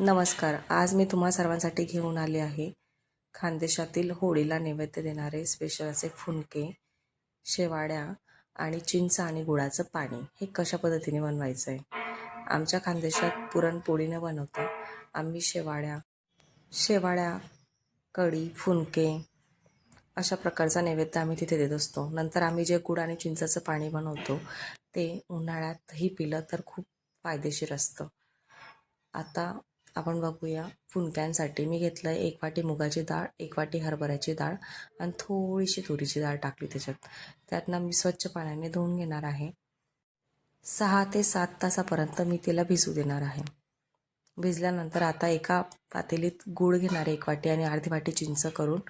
नमस्कार. आज मी तुम्हा सर्वांसाठी घेऊन आले आहे खानदेशातील होळीला नैवेद्य देणारे स्पेशल असे फुनके शेवाड्या आणि चिंच आणि गुळाचं पाणी. हे कशा पद्धतीने बनवायचं आहे आमच्या खानदेशात पुरणपोळीनं बनवतो आम्ही शेवाड्या शेवाड्या कढी फुनके अशा प्रकारचा नैवेद्य आम्ही तिथे देत असतो. नंतर आम्ही जे गुळ आणि चिंचाचं पाणी बनवतो ते उन्हाळ्यातही पिलं तर खूप फायदेशीर असतं. आता आपण बघूया. फुनक्यांसाठी मी घेतलं आहे एक वाटी मुगाची डाळ एक वाटी हरभऱ्याची डाळ आणि थोडीशी तुरीची डाळ टाकली त्याच्यात. त्यातनं मी स्वच्छ पाण्याने धुवून घेणार आहे. सहा ते सात तासापर्यंत मी तिला भिजू देणार आहे. भिजल्यानंतर आता एका पातेलीत गूळ घेणार एक वाटी आणि अर्धी वाटी चिंच करून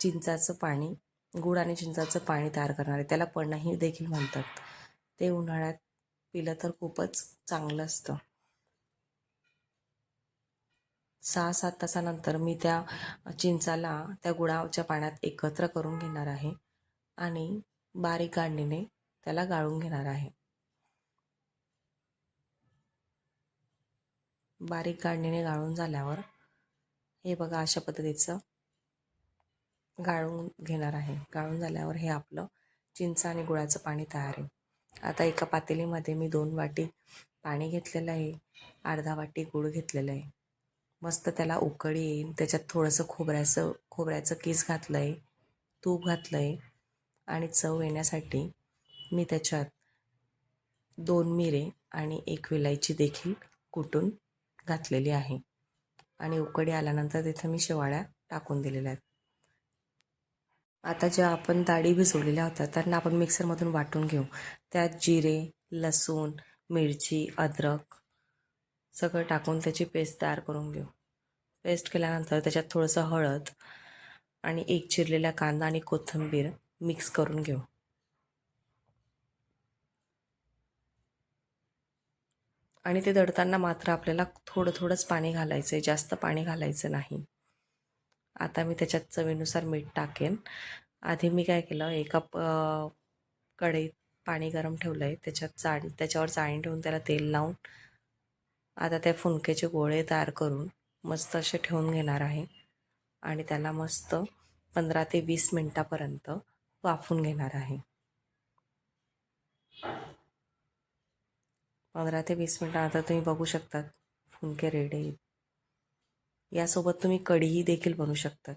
चिंचाचं पाणी गूळ आणि चिंचाचं पाणी तयार करणार आहे. त्याला पणही देखील म्हणतात. ते उन्हाळ्यात पिलं तर खूपच चांगलं असतं. सहा सात तासानंतर मी त्या चिंचाला त्या गुळाच्या पाण्यात एकत्र करून घेणार आहे आणि बारीक गांडीने त्याला गाळून घेणार आहे. बारीक गाळणीने गाळून झाल्यावर हे बघा अशा पद्धतीचं गाळून घेणार आहे. गाळून झाल्यावर हे आपलं चिंच आणि गुळाचं पाणी तयार आहे. आता एका पातेलीमध्ये मी दोन वाटी पाणी घेतलेलं आहे. अर्धा वाटी गूळ घेतलेलं आहे. मस्त त्याला उकळी येईल त्याच्यात थोडंसं खोबऱ्याचं खोबऱ्याचं केस घातलं आहे तूप घातलं आहे आणि चव येण्यासाठी मी त्याच्यात दोन मिरे आणि एक विलायची देखील कुटून घातलेली आहे. आणि उकळी आल्यानंतर तिथं मी शेवाळ्या टाकून दिलेल्या आहेत. आता ज्या आपण डाळी भिजवलेल्या होत्या त्यांना आपण मिक्सरमधून वाटून घेऊ. त्यात जिरे लसूण मिरची अद्रक सगळं टाकून त्याची पेस्ट तयार करून घेऊ. पेस्ट केल्यानंतर त्याच्यात थोडंसं हळद आणि एक चिरलेला कांदा आणि कोथिंबीर मिक्स करून घेऊ. आणि ते दळताना मात्र आपल्याला थोडं थोडंच पाणी घालायचं आहे जास्त पाणी घालायचं नाही. आता मी त्याच्यात चवीनुसार मीठ टाकेन. आधी मी काय केलं एका प कढईत पाणी गरम ठेवलं आहे त्याच्यात चाळ त्याच्यावर चाळणी ठेवून त्याला तेल लावून आता त्या फुनकेचे गोळे तयार करून मस्त असे ठेवून घेणार आहे. आणि त्याला मस्त पंधरा ते वीस मिनटापर्यंत वाफून घेणार आहे. पंधरा ते वीस मिनटानंतर तुम्ही बघू शकतात. फुनके रेडे यासोबत तुम्ही कढीही देखील बनवू शकतात.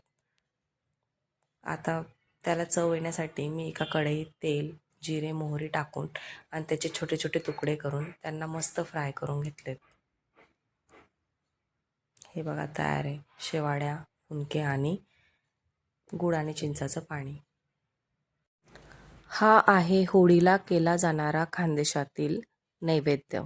आता त्याला चव येण्यासाठी मी एका कढईत तेल जिरे मोहरी टाकून आणि त्याचे छोटे छोटे तुकडे करून त्यांना मस्त फ्राय करून घेतलेत. हे बघा तयार आहे. शेवाड्या फुनके आणि गुळ आणि चिंचाचं पाणी. हा आहे होळीला केला जाणारा खानदेशातील नैवेद्य.